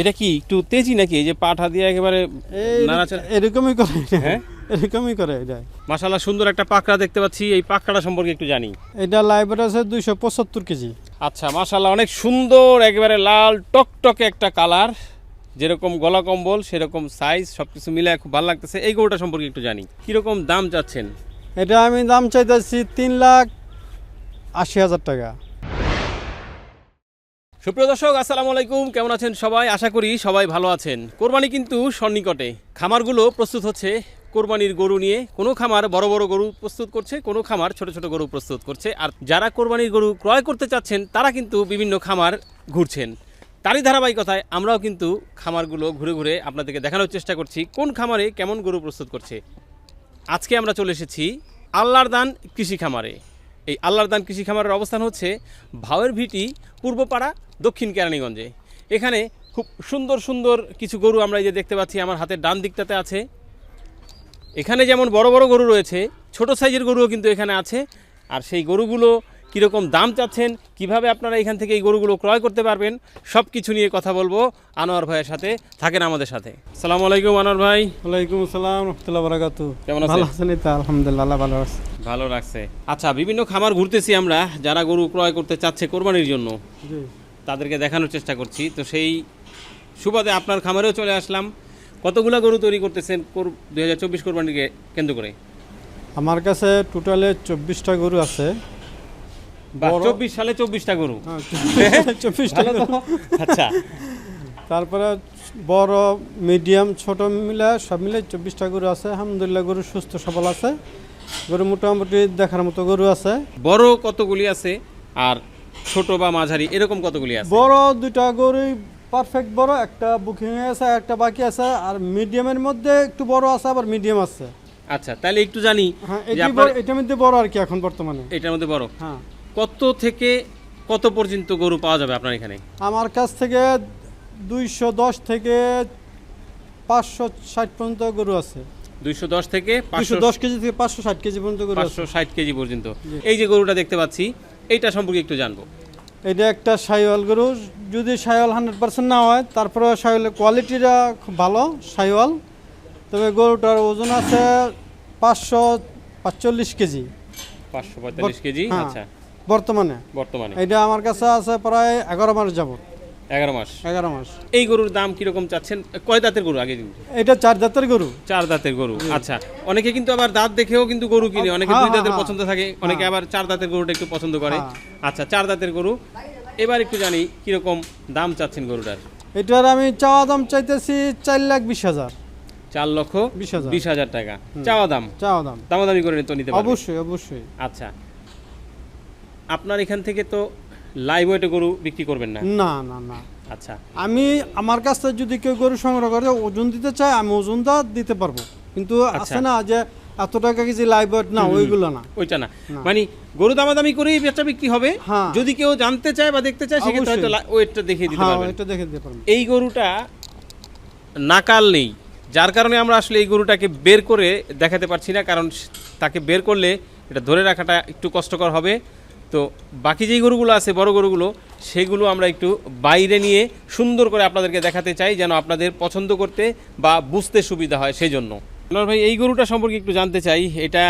এটা কি একটু তেজি নাকি? এই যে পাঠা দিয়ে একেবারে নাড়াচাড়া এরকমই করে। হ্যাঁ? এরকমই করে এটা। মাশাল্লাহ সুন্দর একটা পাকড়া দেখতে পাচ্ছি। এই পাকড়াটা সম্পর্কে একটু জানি। এটা লাইভের আছে দুইশো পঁচাত্তর কেজি। আচ্ছা মাশাল্লাহ অনেক সুন্দর একেবারে লাল টকটকে একটা কালার। যেরকম গলা কম্বল সেরকম সাইজ সব কিছু মিলে খুব ভালো লাগতেছে। এই গরুটা সম্পর্কে একটু জানি। কীরকম দাম চাচ্ছেন? এটা আমি দাম চাইতেছি তিন লাখ আশি হাজার টাকা। সুপ্রিয় দর্শক, আসসালামু আলাইকুম। কেমন আছেন সবাই? আশা করি সবাই ভালো আছেন। কোরবানি কিন্তু সন্নিকটে। খামারগুলো প্রস্তুত হচ্ছে কোরবানির গরু নিয়ে। কোনো খামার বড় বড় গরু প্রস্তুত করছে, কোনো খামার ছোট ছোট গরু প্রস্তুত করছে। আর যারা কোরবানির গরু ক্রয় করতে চাচ্ছেন, তারা কিন্তু বিভিন্ন খামার ঘুরছেন। তারই ধারাবাহিকতায় আমরাও কিন্তু খামারগুলো ঘুরে ঘুরে আপনাদেরকে দেখানোর চেষ্টা করছি, কোন খামারে কেমন গরু প্রস্তুত করছে। আজকে আমরা চলে এসেছি আল্লাহর দান কৃষি খামারে। এই আল্লাহর দান কৃষি খামারের অবস্থান হচ্ছে ভাওয়ের ভিটি পূর্বপাড়া দক্ষিণ কেরানীগঞ্জে। এখানে খুব সুন্দর সুন্দর কিছু গরু আমরা এই যে দেখতে পাচ্ছি, আমার হাতের ডান দিকটাতে আছে। এখানে যেমন বড় বড় গরু রয়েছে, ছোট সাইজের গরুও কিন্তু এখানে আছে। আর সেই গরুগুলো কীরকম দাম চাচ্ছেন কীভাবে আপনারা এখান থেকে এই গরুগুলো ক্রয় করতে পারবেন সব কিছু নিয়ে কথা বলব আনোয়ার ভাইয়ের সাথে থাকেন আমাদের সাথে। সালাম আলাইকুম আনোয়ার ভাই। ওয়ালাইকুম আসসালাম রহমতুল্লাহ বারাকাতু। কেমন আছেন? ভালো আছেন তো আলহামদুলিল্লাহ ভালো আছে। ভালো লাগছে। আচ্ছা বিভিন্ন খামার ঘুরতেছি আমরা যারা গরু ক্রয় করতে চাচ্ছে কোরবানির জন্য তাদেরকে দেখানোর চেষ্টা করছি। তো সেই সুবাদে আপনার খামারেও চলে আসলাম। কতগুলা গরু তৈরি করতেছেন দুই হাজার চব্বিশ কোরবানিকে কেন্দ্র করে? আমার কাছে টোটালে চব্বিশটা গরু আছে। চব্বিশ সালে চব্বিশটা গরু। চব্বিশটা তো? গরু। আচ্ছা। তারপরে বড় মিডিয়াম ছোট মিলে সব মিলে চব্বিশটা গরু আছে। আলহামদুলিল্লাহ গরু সুস্থ সবল আছে। গরু মোটামুটি দেখার মতো গরু আছে। বড় কতগুলি আছে আর ছোট বা মাঝারি এরকম কতগুলি আছে? বড় দুইটা গরুই পারফেক্ট বড় একটা বুকিং আছে একটা বাকি আছে। আর মিডিয়ামের মধ্যে একটু বড় আছে আবার মিডিয়াম আছে। আচ্ছা তাহলে একটু জানি হ্যাঁ এটার মধ্যে বড় আর কি এখন বর্তমানে। এটার মধ্যে বড়। হ্যাঁ। কত থেকে কত পর্যন্ত গরু পাওয়া যাবে আপনার এখানে? আমার কাছ থেকে দুইশো দশ থেকে পাঁচশো ষাট পর্যন্ত গরু আছে। দুইশো দশ থেকে পাঁচশো দশ কেজি থেকে পাঁচশো ষাট কেজি পর্যন্ত গরু পাঁচশো ষাট কেজি পর্যন্ত। এই যে গরুটা দেখতে পাচ্ছি এইটা সম্পর্কে একটু জানব। এটা একটা সাইওয়াল গরু। যদি সাইওয়াল হান্ড্রেড পার্সেন্ট না হয় তারপরে সাইওয়ালের কোয়ালিটিটা খুব ভালো সাইওয়াল। তবে গরুটার ওজন আছে পাঁচশো পাঁচচল্লিশ কেজি। পাঁচশো পঁয়তাল্লিশ কেজি হ্যাঁ। আচ্ছা। বর্তমানে? বর্তমানে। এটা আমার কাছে আছে প্রায় এগারো মাস যাবত। এগারো মাস। এগারো মাস। এই গরুর দাম কীরকম চাচ্ছেন? কয় দাঁতের গরু আগে দিন? এটা চার জাতের গরু। চার দাঁতের গরু আচ্ছা। অনেকে কিন্তু আবার দাঁত দেখেও কিন্তু গরু কিনে অনেকে হ্যাঁ, দুই দাঁতের হ্যাঁ, পছন্দ থাকে অনেকে আবার চার দাঁতের গরুটা একটু পছন্দ করে। হ্যাঁ। আচ্ছা চার দাঁতের গরু। এবার একটু জানি কীরকম দাম চাচ্ছেন গরুটার? এটার আমি চাওয়া দাম চাইতেছি চার লাখ বিশ হাজার। চার লক্ষ বিশ হাজার। বিশ হাজার টাকা। চাওয়া দাম? চাওয়া দাম। দামাদামি করে তো নিতে অবশ্যই অবশ্যই। আচ্ছা। আপনার এখান থেকে তো লাইভ ওয়েটে গরু বিক্রি করবেন না? না না না। আচ্ছা। আমি আমার কাছ থেকে যদি কেউ গরু সংগ্রহ করে ওজন দিতে চায় আমি ওজনটা দিতে পারব। কিন্তু আচ্ছা। আছে না যে এত টাকা কেজি লাইভ ওয়েট না ওইগুলো না। ওইটা না। মানে গরু দামাদামি করেই বেচা বিক্রি হবে? হ্যাঁ। যদি কেউ জানতে চায় বা দেখতে চায় সেক্ষেত্রে হয়তো ওয়েটটা দেখিয়ে দিতে হ্যাঁ পারবেন। এটা দেখে দিতে পারব এই গরুটা নাকাল নেই। যার কারণে আমরা আসলে এই গরুটাকে বের করে দেখাতে পারছি না কারণ তাকে বের করলে এটা ধরে রাখাটা একটু কষ্টকর হবে। তো বাকি যেই গরুগুলো আছে, বড় গরুগুলো, সেগুলো আমরা একটু বাইরে নিয়ে সুন্দর করে আপনাদেরকে দেখাতে চাই যেন আপনাদের পছন্দ করতে বা বুঝতে সুবিধা হয় সেই জন্য ভাই, এই গরুটা সম্পর্কে একটু জানতে চাই, এটা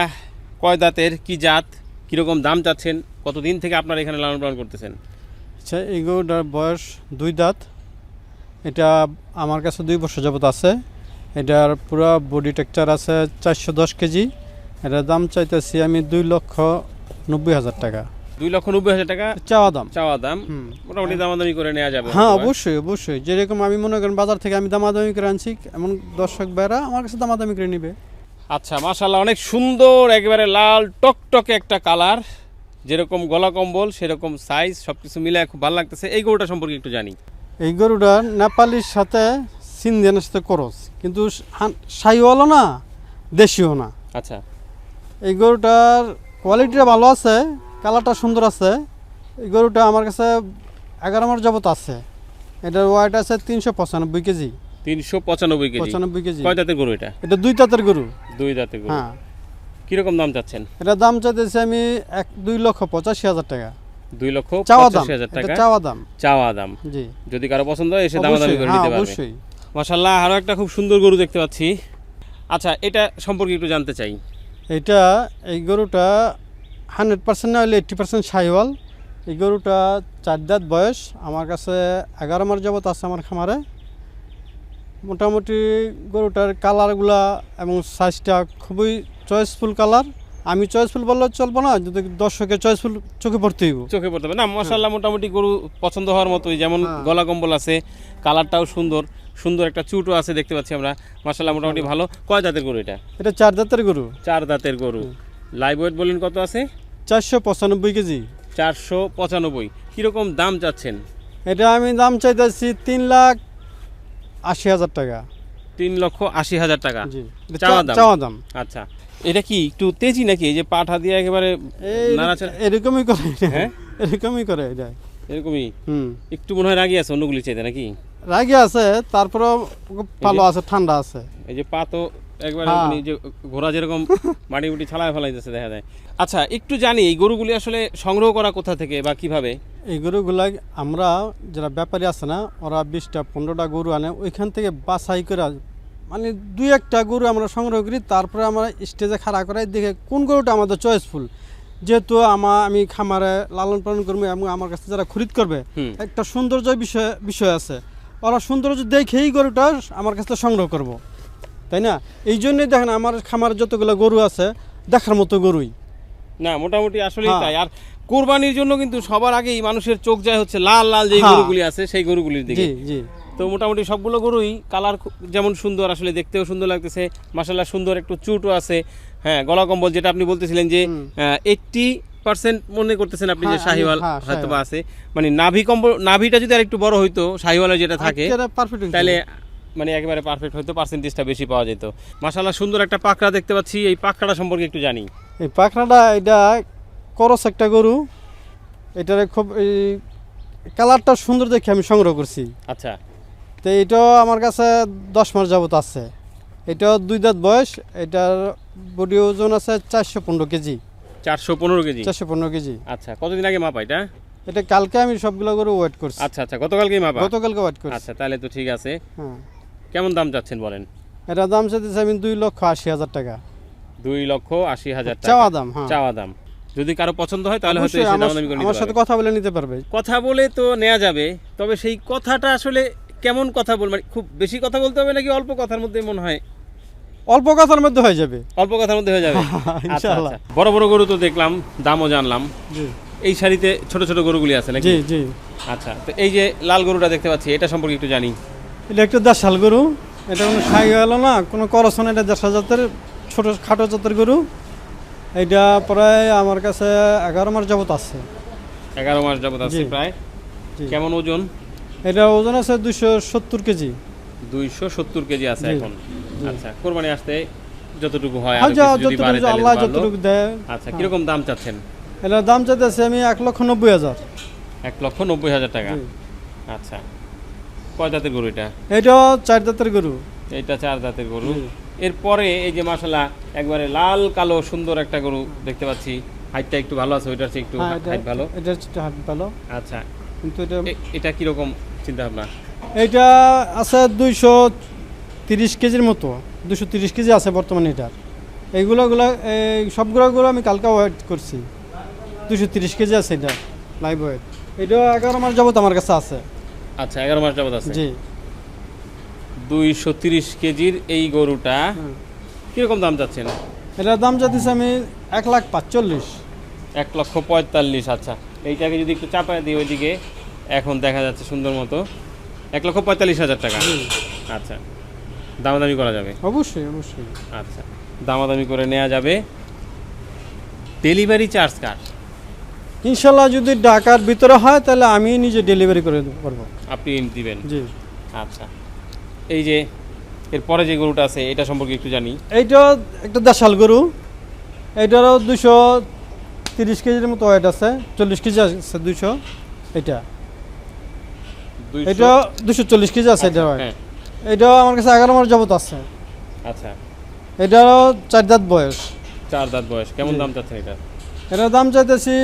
কয় দাঁতের, কি জাত, কীরকম দাম চাচ্ছেন, কতদিন থেকে আপনারা এখানে লালন পালন করতেছেন? আচ্ছা এই গরুটার বয়স দুই দাঁত। এটা আমার কাছে দুই বছর যাবত আছে। এটার পুরো বডি টেক্সচার আছে চারশো দশ কেজি। এটার দাম চাইতেছি আমি দুই লক্ষ নব্বই হাজার টাকা। দুই লক্ষ নব্বই হাজার টাকা চাওয়া দাম। চাওয়া দাম। মোটামুটি দামাদামি করে নেওয়া যাবে হ্যাঁ অবশ্যই অবশ্যই। যেরকম আমি মনে করেন বাজার থেকে আমি দামাদামি করে আনছি এমন দর্শক ভাইরা আমার কাছে দামাদামি করে নিবে। আচ্ছা মাশাল্লাহ অনেক সুন্দর একেবারে লাল টকটকে একটা কালার। যেরকম গলা কম্বল সেরকম সাইজ সব কিছু মিলে খুব ভালো লাগতেছে। এই গরুটা সম্পর্কে একটু জানি। এই গরুটা নেপালির সাথে সিন্ধিয়ানের সাথে করস কিন্তু সাইওয়ালও না দেশিও না। আচ্ছা। এই গরুটার কোয়ালিটিটা ভালো আছে কালারটা সুন্দর আছে। এই গরুটা আমার কাছে এগারো মাস যাবত আছে। এটার ওয়েট আছে তিনশো পঁচানব্বই কেজি। তিনশো পঁচানব্বই কেজি। পঁচানব্বই কেজি। কয় দাঁতের গরু এটা? এটা দুই দাঁতের গরু। দুই দাঁতের গরু। হ্যাঁ। কীরকম দাম চাচ্ছেন? এটার দাম চাইতেছি আমি এক দুই লক্ষ পঁচাশি হাজার টাকা। দুই লক্ষ দাম। পঁচাশি হাজার টাকা? চাওয়া দাম। চাওয়া দাম। জি। যদি কারও পছন্দ হয় এসে দামাদামি অবশ্যই। করে হ্যাঁ নিতে পারবে। অবশ্যই। মাশাল্লাহ আরও একটা খুব সুন্দর গরু দেখতে পাচ্ছি। আচ্ছা এটা সম্পর্কে একটু জানতে চাই। এটা এই গরুটা হান্ড্রেড পার্সেন্ট না হলে এইট্টি পার্সেন্ট সাইওয়াল এই গরুটা চার দাঁত বয়স। আমার কাছে এগারো মাস যাবত আছে আমার খামারে। মোটামুটি গরুটার কালারগুলা এবং সাইজটা খুবই চয়েসফুল কালার। আমি চয়েসফুল বললে চলবো না যদি দর্শকের চয়েসফুল চোখে পড়তে হইব। চোখে পড়তে হবে। না মশাল্লাহ মোটামুটি গরু পছন্দ হওয়ার মতোই। যেমন হ্যাঁ। গলা কম্বল আছে কালারটাও সুন্দর। সুন্দর একটা চুটও আছে দেখতে পাচ্ছি আমরা। মাশাল্লাহ মোটামুটি ভালো। কয় দাঁতের গরু এটা? এটা চার দাঁতের গরু। চার দাঁতের গরু। লাইভ ওয়েট বলেন কত আছে? চারশো পঁচানব্বই কেজি। চারশো পঁচানব্বই। কীরকম দাম চাচ্ছেন? এটা আমি দাম চাইতেছি তিন লাখ আশি হাজার টাকা। তিন লক্ষ আশি হাজার টাকা। চাওয়া দাম। চাওয়া দাম। আচ্ছা। এটা কি একটু তেজি নাকি? এই যে পাঠা দিয়ে একেবারে এরকমই করে হ্যাঁ? এরকমই করে এটা। এরকমই? হুম। একটু মনে হয় রাগি আছে অন্যগুলি চাইতে নাকি? রাগি আছে তারপরেও ভালো আছে ঠান্ডা আছে। এই যে পা তো একবার হ্যাঁ। মানে যে ঘোড়া যেরকম মাটি মুটি ছালায় ফেলাইতেছে দেখা যায়। আচ্ছা একটু জানি এই গরুগুলি আসলে সংগ্রহ করা কোথা থেকে বা কীভাবে? এই গরুগুলা আমরা যারা ব্যাপারী আছে না ওরা বিশটা পনেরোটা গরু আনে ওইখান থেকে বাছাই করে মানে দুই একটা গরু আমরা সংগ্রহ করি তারপরে আমরা স্টেজে খাড়া করাই দেখে কোন গরুটা আমাদের চয়েসফুল যেহেতু আমা আমি খামারে লালন পালন করব এবং আমার কাছে যারা খরিদ করবে একটা সৌন্দর্য বিষয় বিষয় আছে। ওরা সৌন্দর্য দেখেই গরুটা আমার কাছে সংগ্রহ করব। তাই না? এই জন্যই দেখেন আমার খামারে যতগুলো গরু আছে দেখার মতো গরুই। না মোটামুটি আসলেই হ্যাঁ। তাই। আর কোরবানির জন্য কিন্তু সবার আগেই মানুষের চোখ যায় হচ্ছে লাল লাল যে হ্যাঁ। গরুগুলি আছে সেই গরুগুলির দিকে। তো মোটামুটি সবগুলো গরুই কালার যেমন সুন্দর আসলে দেখতেও সুন্দর লাগতেছে। মাসাল্লাহ সুন্দর একটু চুটও আছে। হ্যাঁ গলা কম্বল যেটা আপনি বলতেছিলেন যে। এইটটি পার্সেন্ট মনে করতেছেন আপনি যে হ্যাঁ, শাহিওয়াল হ্যাঁ, হয়তো আছে। মানে নাভি কম্বল নাভিটা যদি আর একটু বড় হইতো শাহিওয়ালের যেটা থাকে তাহলে মানে একেবারে পারফেক্ট হয়তো পার্সেন্টেজটা বেশি পাওয়া যেত। মাসাল্লাহ সুন্দর একটা পাকড়া দেখতে পাচ্ছি। এই পাকড়াটা সম্পর্কে একটু জানি। এই পাখরাটা এটা করস একটা গরু। এটার খুব এই কালারটা সুন্দর দেখে আমি সংগ্রহ করছি। আচ্ছা। তো এটাও আমার কাছে দশ মাস যাবত আছে। এটাও দুই দাঁত বয়স। এটার বডি ওজন আছে চারশো পনেরো কেজি। চারশো পনেরো কেজি? চারশো পনেরো কেজি। আচ্ছা কতদিন আগে মাপা এটা? এটা কালকে আমি সবগুলো গরু ওয়েট করছি। আচ্ছা আচ্ছা গতকালকেই মাপা? গতকালকে ওয়েট করছি। আচ্ছা তাহলে তো ঠিক আছে। হ্যাঁ। কেমন দাম চাচ্ছেন বলেন? এটা দাম চাইতেছে আমি দুই লক্ষ আশি হাজার টাকা। দুই লক্ষ আশি হাজার টাকা। চাওয়া দাম হ্যাঁ। চাওয়া দাম। যদি কারও পছন্দ হয় তাহলে হয়তো আমার দামাদামি করে আমার সাথে কথা বলে নিতে পারবে। কথা বলে তো নেওয়া যাবে তবে সেই কথাটা আসলে কেমন কথা বল মানে খুব বেশি কথা বলতে হবে নাকি অল্প কথার মধ্যে মনে হয়? অল্প কথার মধ্যে হয়ে যাবে। অল্প কথার মধ্যে হয়ে যাবে? আচ্ছা, ইনশাআল্লাহ। আচ্ছা। বড় বড় গরু তো দেখলাম দামও জানলাম। জি। এই শাড়িতে ছোট ছোট গরুগুলি আছে নাকি? জি জি। আচ্ছা তো এই যে লাল গরুটা দেখতে পাচ্ছি এটা সম্পর্কে একটু জানি। এটা একটা দেশাল গরু। এটা কোনো সাই গেল না কোনো করস না এটা দেশা জাতের ছোট খাটো জাতের গরু। এটা প্রায় আমার কাছে এগারো মাস যাবত আছে। এগারো মাস যাবত আছে প্রায়? কেমন ওজন? এটা ওজন আছে দুশো সত্তর কেজি। দুইশো সত্তর কেজি আছে এখন? আচ্ছা কোরবানি আসতে যতটুকু হয় আর আরও যা কিছু যদি যতটুকু আল্লাহ যতটুকু দেয় আচ্ছা কীরকম দাম চাচ্ছেন? এটার দাম চাইতেছে আমি এক লক্ষ নব্বই হাজার। এক লক্ষ নব্বই হাজার টাকা। আচ্ছা। কয় দাঁতের গরু এটা? এটাও চার জাতের গরু। এটা চার দাঁতের গরু। এরপরে এই যে মাসালা একবারে লাল কালো সুন্দর একটা গরু দেখতে পাচ্ছি। হাইটটা একটু ভালো আছে ওইটার চেয়ে একটু হ্যাঁ হাইট ভালো। এটা হাট ভালো। আচ্ছা। কিন্তু এটা এটা কীরকম চিন্তা ভাবনা এটা আছে দুইশো তিরিশ কেজির মতো। দুশো তিরিশ কেজি আছে বর্তমানে এটার। এইগুলোগুলো এই সবগুলোগুলো আমি কালকে ওয়েট করছি। দুশো তিরিশ কেজি আছে এটা লাইভ ওয়েট। এটা এগারো মাস যাবত আমার কাছে আছে। আচ্ছা এগারো মাস যাবত আছে। জি। দুইশো তিরিশ কেজির এই গরুটা। কীরকম দাম চাচ্ছেন? এটার দাম যাচ্ছে আমি এক লাখ পাঁচচল্লিশ। এক লক্ষ পঁয়তাল্লিশ আচ্ছা। এইটাকে যদি একটু চাপায় দিই ওইদিকে এখন দেখা যাচ্ছে সুন্দর মতো। এক লক্ষ পঁয়তাল্লিশ হাজার টাকা। আচ্ছা। দামাদামি করা যাবে? অবশ্যই অবশ্যই। আচ্ছা। দামাদামি করে নেওয়া যাবে। ডেলিভারি চার্জ কার? ইনশাল্লাহ যদি ঢাকার ভিতরে হয় তাহলে আমি নিজে ডেলিভারি করে দিতে পারব আপনি দিবেন? জি। আচ্ছা। এই যে এরপরে যে গরুটা আছে এটা সম্পর্কে একটু জানি। এইটা একটা দেশাল গরু। এইটারও দুশো তিরিশ কেজির মতো ওয়েট আছে চল্লিশ কেজি আছে দুশো এটা এটা দুশো চল্লিশ কেজি আছে এটা হ্যাঁ। এটাও আমার কাছে এগারো মাস যাবত আছে। আচ্ছা। এটারও চার দাঁত বয়স। চার দাঁত বয়স। কেমন দাম চাচ্ছেন এটা? এটার দাম চাইতেছি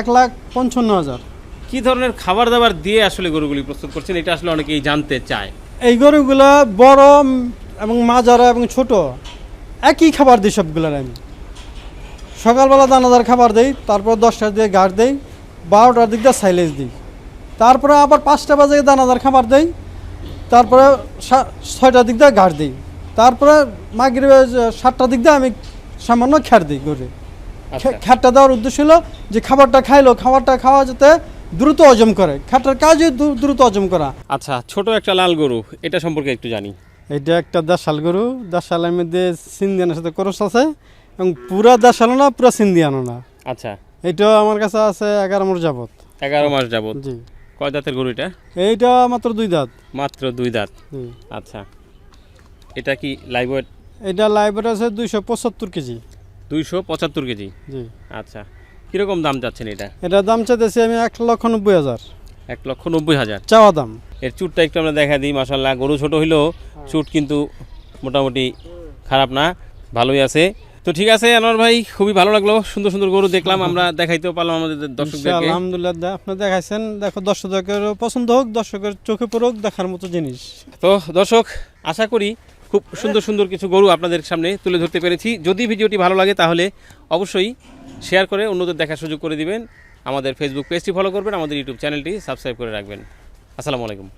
এক লাখ পঞ্চান্ন হাজার। কি ধরনের খাবার দাবার দিয়ে আসলে গরুগুলি প্রস্তুত করছেন? এটা আসলে অনেকেই জানতে চায়। এই গরুগুলা বড় এবং মাজারা এবং ছোট। একই খাবার দিই সবগুলার আমি। সকালবেলা দানাদার খাবার দেই তারপর দশটার দিকে ঘাট দেই বারোটার দিক দিয়ে সাইলেজ দিই। তারপরে আবার পাঁচটা বাজে দানাদার খাবার দেই তারপরে ছয়টার দিক দিয়ে ঘাট দিই। তারপরে মাগির সাতটার দিক দিয়ে আমি সামান্য খ্যার দিই গরু আচ্ছা। খ্যারটা দেওয়ার উদ্দেশ্য হলো যে খাবারটা খাইলো খাবারটা খাওয়া যাতে দ্রুত হজম করে। খ্যারটার কাজই দ্রুত হজম করা। আচ্ছা ছোট একটা লাল গরু এটা সম্পর্কে একটু জানি। এটা একটা দেশাল গরু। দেশালের মধ্যে সিন্দিয়ানের সাথে করস আছে এবং পুরা দেশালো না পুরা সিন্দিয়ানো না। আচ্ছা। এইটা আমার কাছে আছে এগারো মাস যাবত এগারো মাস যাবত জি। কয় দাঁতের গরু এটা? এইটা মাত্র দুই দাঁত। মাত্র দুই দাঁত? আচ্ছা। এটা কি লাইভ এটা লাইব্রেরি আছে দুইশো পঁচাত্তর কেজি। দুইশো পঁচাত্তর কেজি? জি। আচ্ছা কীরকম দাম চাচ্ছেন এটা? এটার দাম চাইতেছি আমি এক লক্ষ নব্বই হাজার। এক লক্ষ নব্বই হাজার? চাওয়া দাম। এর চুটটা একটু আমরা দেখা দিই মাসাল্লাহ গরু ছোট হইলেও চুট কিন্তু মোটামুটি খারাপ না ভালোই আছে। তো ঠিক আছে আনোয়ার ভাই খুবই ভালো লাগল। সুন্দর সুন্দর গরু দেখলাম আমরা দেখাইতেও পারলাম আমাদের দর্শকদেরকে। আলহামদুলিল্লাহ। আপনি দেখাইছেন দেখো দর্শকের পছন্দ হোক দর্শকের চোখে পড়ুক দেখার মতো জিনিস। তো দর্শক আশা করি খুব সুন্দর সুন্দর কিছু গরু আপনাদের সামনে তুলে ধরতে পেরেছি। যদি ভিডিওটি ভালো লাগে তাহলে অবশ্যই শেয়ার করে অন্যদের দেখার সুযোগ করে দিবেন। আমাদের ফেসবুক পেজটি ফলো করবেন, আমাদের ইউটিউব চ্যানেলটি সাবস্ক্রাইব করে রাখবেন। আসসালামু আলাইকুম।